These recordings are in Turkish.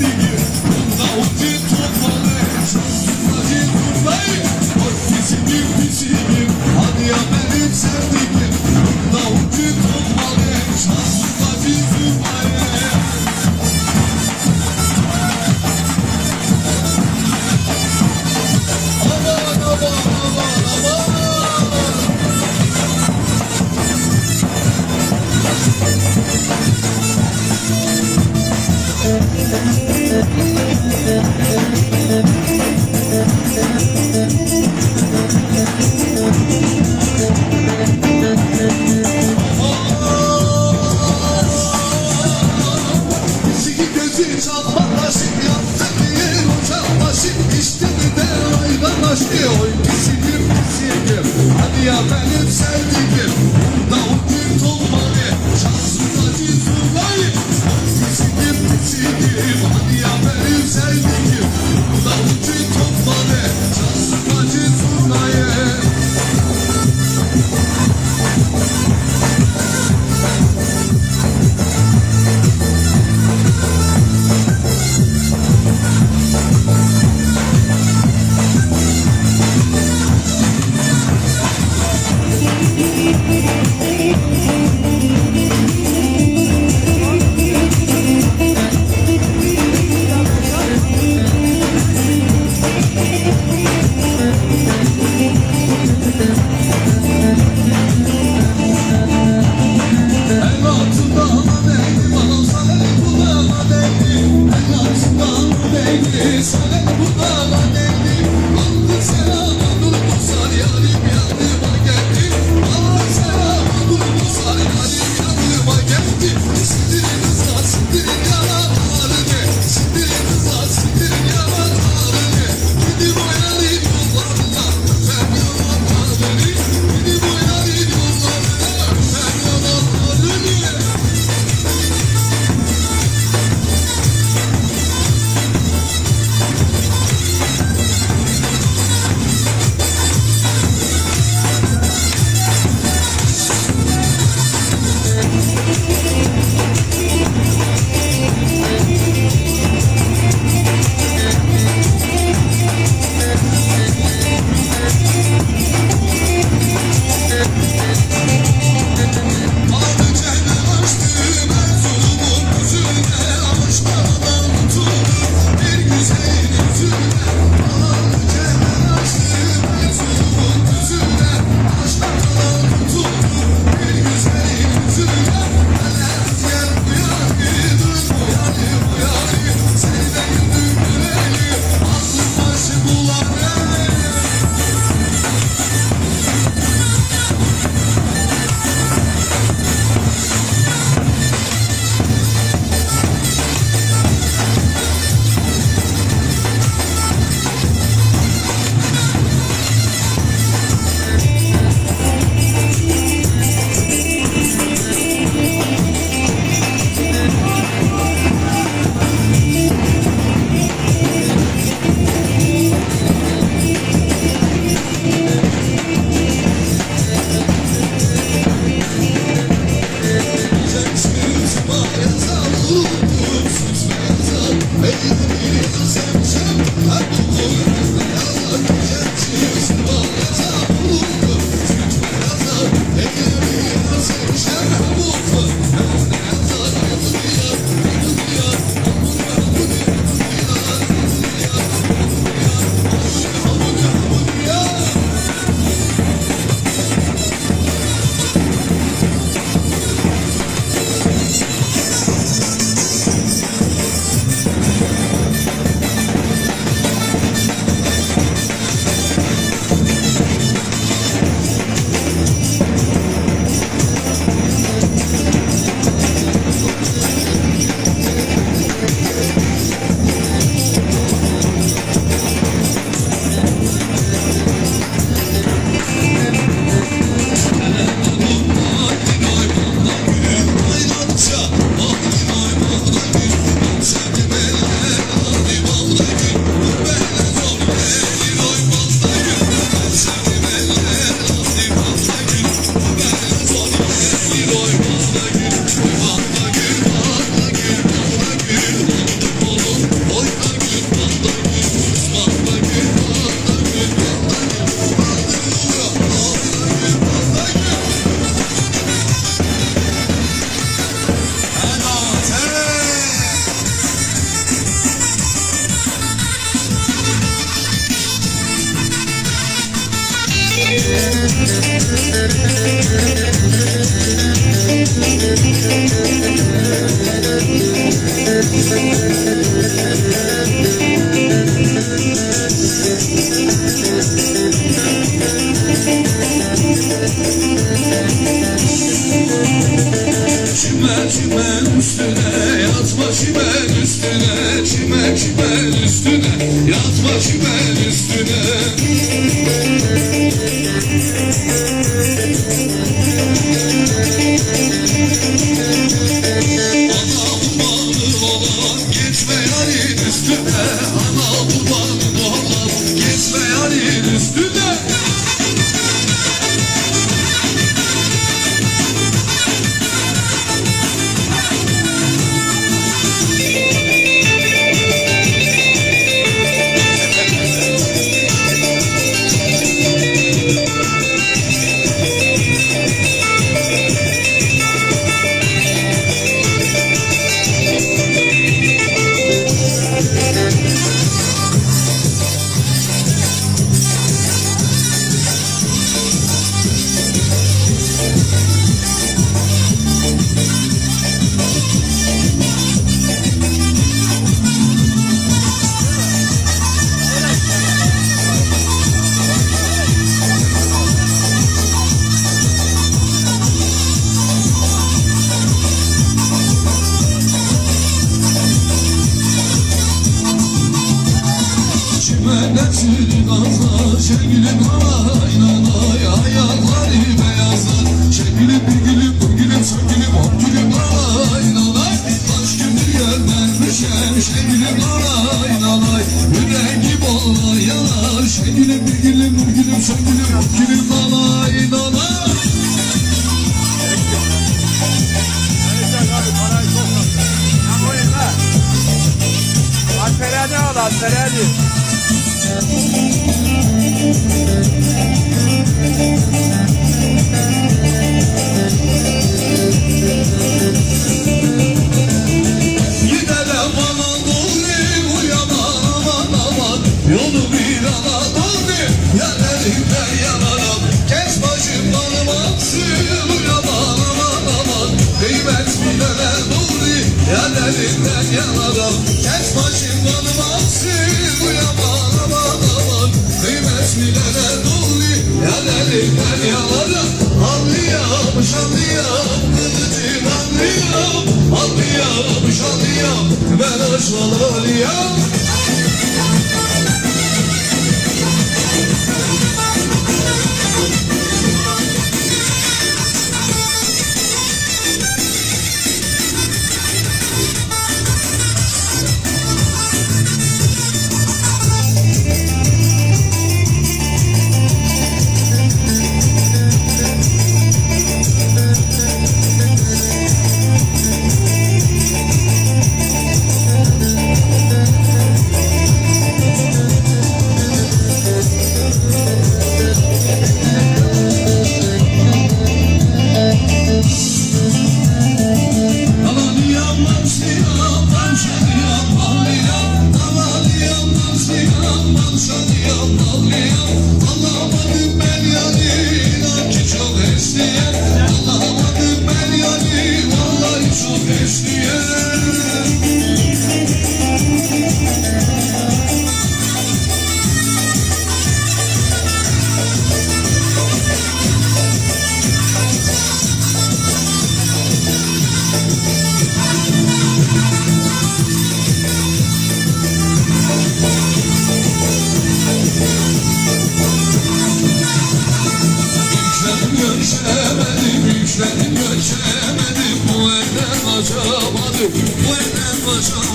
see me. Haydi oy pisikim pisikim Hadi ya benim sevdikim Siktirin azar, siktirin üstüne Ana Şevgilim halay nanay Yüreğim olay yanar Şevgilim bir gülüm bir gülüm Sevgilim on gülüm halay Yolu bir ana doğru yerlerinden yanarım Kes başım tanımaksın uyaman aman aman Kıymet bilene doğru yerlerinden yanarım Kes başım tanımaksın uyaman aman aman Kıymet bilene doğru yerlerinden yanarım Anlayam şanlıyam kılıcın anlayam. Anlayam şanlıyam ben aşmalıyam Amanıyam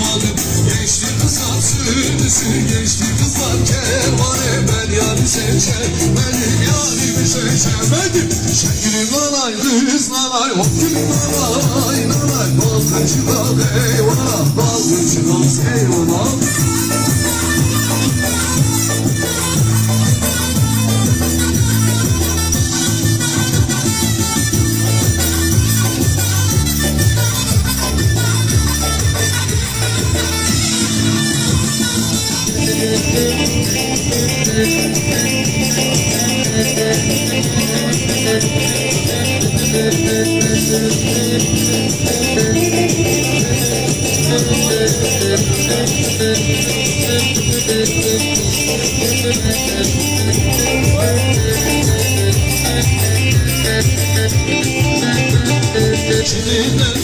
kaçamadım Geçti kızlar sürüsü, geçti kızlar kervanı Ben yani seçemedim, yarimi seçemedim Şekirim nanay, kız nanay, gülüm nanay, nanay. Balkıcı da eyvallah, balkıcı da eyvallah Çin'den